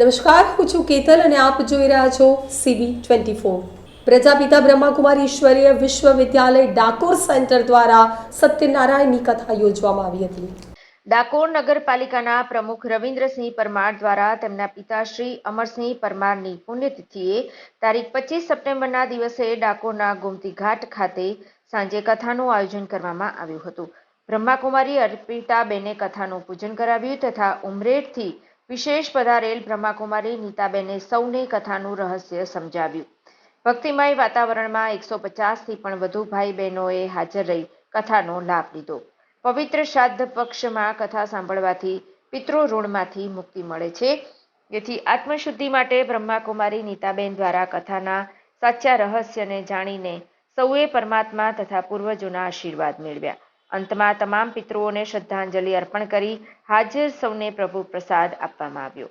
નમસ્કાર, હું છું કેતલ અને આપ જોઈ રહ્યા છો CB twenty four. Prajapita Brahmakumari ઈશ્વરીય વિશ્વવિદ્યાલય ડાકોર સેન્ટર દ્વારા સત્યનારાયણની કથા યોજવામાં આવી હતી. ડાકોર નગરપાલિકાના પ્રમુખ રવિન્દ્રસિંહ પરમાર દ્વારા તેમના પિતાશ્રી અમરસિંહ પરમારની પુણ્યતિથિએ તારીખ પચીસ સપ્ટેમ્બરના દિવસે ડાકોરના ગોમતી ઘાટ ખાતે સાંજે કથાનું આયોજન કરવામાં આવ્યું હતું. બ્રહ્માકુમારી અર્પિતાબેને કથાનું પૂજન કરાવ્યું તથા ઉમરેઠથી વિશેષ પધારેલ બ્રહ્માકુમારી નીતાબેને સૌને કથાનું રહસ્ય સમજાવ્યું. ભક્તિમય વાતાવરણમાં એકસો પચાસથી પણ વધુ ભાઈ બહેનોએ હાજર રહી કથાનો લાભ લીધો. પવિત્ર શ્રાદ્ધ પક્ષમાં કથા સાંભળવાથી પિતૃ ઋણમાંથી મુક્તિ મળે છે. જેથી આત્મશુદ્ધિ માટે બ્રહ્માકુમારી નીતાબેન દ્વારા કથાના સાચા રહસ્યને જાણીને સૌએ પરમાત્મા તથા પૂર્વજોના આશીર્વાદ મેળવ્યા. અંતમાં તમામ પિતૃઓને શ્રદ્ધાંજલિ અર્પણ કરી હાજર સૌને પ્રભુ પ્રસાદ આપવામાં આવ્યો.